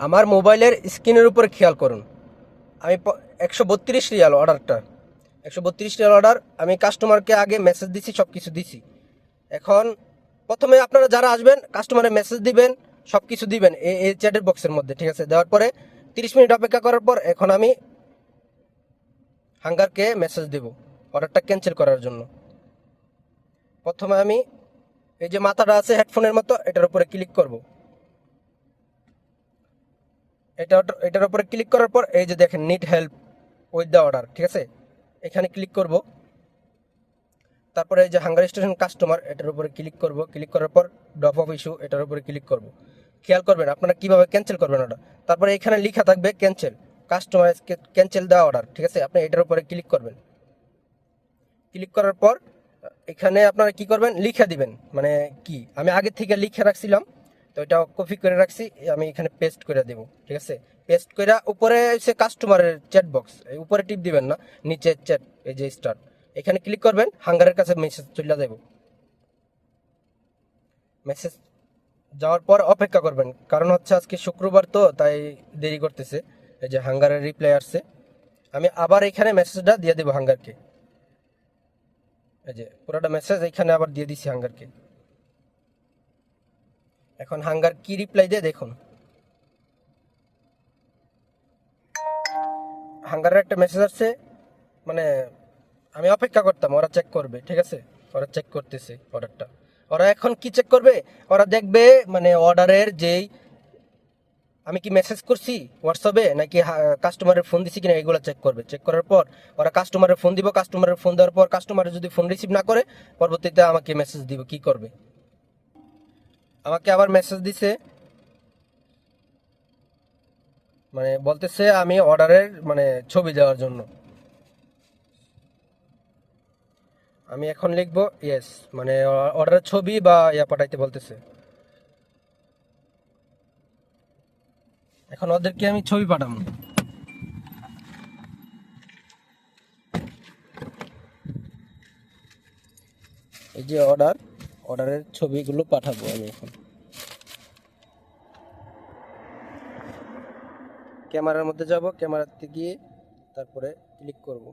আমার মোবাইলের স্ক্রিনের উপর খেয়াল করুন। আমি একশো বত্রিশ রিয়াল অর্ডারটা। একশো বত্রিশ রিয়াল অর্ডার, আমি কাস্টমারকে আগে মেসেজ দিছি সব কিছু দিছি। এখন প্রথমে আপনারা যারা আসবেন কাস্টমারে মেসেজ দিবেন সব কিছু দিবেন এই চ্যাটের বক্সের মধ্যে, ঠিক আছে? দেওয়ার পরে তিরিশ মিনিট অপেক্ষা করার পর এখন আমি হাঙ্গারকে মেসেজ দেব, অর্ডারটা ক্যান্সেল করার জন্য। প্রথমে আমি এই যে মাথাটা আছে হেডফোনের মতো, এটার উপরে ক্লিক করব। এটা এটার উপরে ক্লিক করার পর এই যে দেখেন need help with the order ঠিক আছে? এখানে ক্লিক করব। তারপরে এই যে হাঙ্গার স্টেশন কাস্টমার এটার উপরে ক্লিক করব। ক্লিক করার পর ডপ অফ ইস্যু এটার উপরে ক্লিক করব। খেয়াল করবেন, আপনারা কীভাবে ক্যান্সেল করবেন ওটা তারপরে এখানে লেখা থাকবে ক্যান্সেল কাস্টমার ক্যান্সেল দেওয়া অর্ডার ঠিক আছে? আপনি এটার উপরে ক্লিক করবেন। ক্লিক করার পর এখানে আপনারা কি করবেন? লিখে দিবেন। মানে কি? আমি আগে থেকে লিখে রাখছিলাম। তো এটা কপি করে রাখছি আমি এখানে পেস্ট করে দেব, ঠিক আছে? পেস্ট করে উপরে সে কাস্টমারের চ্যাট বক্স উপরে টিপ দিবেন না, নিচে চ্যাট এই যে স্টার্ট এখানে ক্লিক করবেন, হাঙ্গারের কাছে মেসেজ চলে দেব মেসেজ যাওয়ার পর অপেক্ষা করবেন, কারণ হচ্ছে আজকে শুক্রবার তো, তাই দেরি করতেছে। এই যে হাঙ্গারের রিপ্লাই আসছে। আমি আবার এখানে মেসেজটা দিয়ে দেবো হাঙ্গারকে। এই যে পুরোটা মেসেজ এখানে আবার দিয়ে দিছি হাঙ্গারকে। এখন হাঙ্গার কি রিপ্লাই দেয় দেখুন। হাঙ্গারের একটা মেসেজ আসছে মানে আমি অপেক্ষা করতাম, ওরা চেক করবে, ঠিক আছে? ওরা চেক করতেছে অর্ডারটা ওরা এখন কি চেক করবে? ওরা দেখবে মানে অর্ডারের যেই, আমি কি মেসেজ করছি হোয়াটসঅ্যাপে নাকি কাস্টমারের ফোন দিছি কিনা এগুলো চেক করবে। চেক করার পর ওরা কাস্টমারের ফোন দিব কাস্টমারের ফোন দেওয়ার পর কাস্টমারের যদি ফোন রিসিভ না করে, পরবর্তীতে আমাকে মেসেজ দিব, কি করবে? আমাকে আবার মেসেজ দিছে। মানে বলতেছে আমি অর্ডারের মানে ছবি দেওয়ার জন্য। আমি এখন লিখব ইয়েস মানে অর্ডারের ছবি বা ইয়া পাঠাইতে বলতেছে। এখন ওদেরকে আমি ছবি পাঠাবো। এই যে অর্ডার অর্ডারের ছবিগুলো পাঠাবো আমি এখন। ক্যামেরার মধ্যে যাব, ক্যামেরাতে গিয়ে তারপরে ক্লিক করব।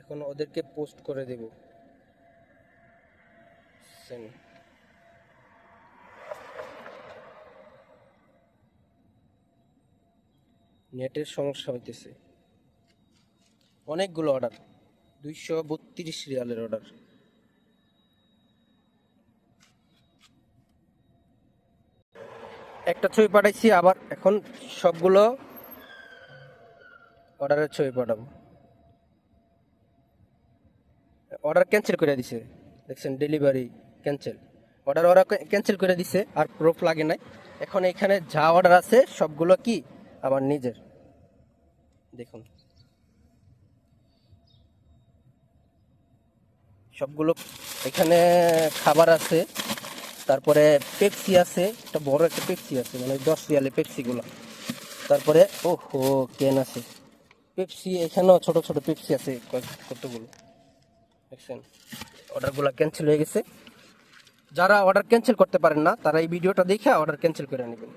এখন ওদেরকে পোস্ট করে দেব। নেটের সমস্যা হইতেছে। অনেকগুলো অর্ডার দুইশো বত্রিশ রিয়ালের অর্ডার একটা ছবি পাঠাইছি, আবার এখন সবগুলো অর্ডারের ছবি পাঠাবো। অর্ডার ক্যান্সেল করে দিছে। দেখছেন ডেলিভারি ক্যান্সেল অর্ডার ওরা ক্যান্সেল করে দিছে, আর প্রুফ লাগে নাই। এখন এখানে যা অর্ডার আছে, সবগুলো কি? আমার নিজের। দেখুন। সবগুলো এখানে খাবার আছে, তারপরে পেপসি আছে, একটা বড় একটা পেপসি আছে মানে দশ রিয়ালে পেপসিগুলো। তারপরে ও হো কেন আছে? পেপসি, এখানেও ছোট ছোট পেপসি আছে কতগুলো? দেখছেন, অর্ডারগুলো ক্যান্সেল হয়ে গেছে। যারা অর্ডার ক্যান্সেল করতে পারেন না, তারা এই ভিডিওটা দেখে অর্ডার ক্যান্সেল করে নেবেন।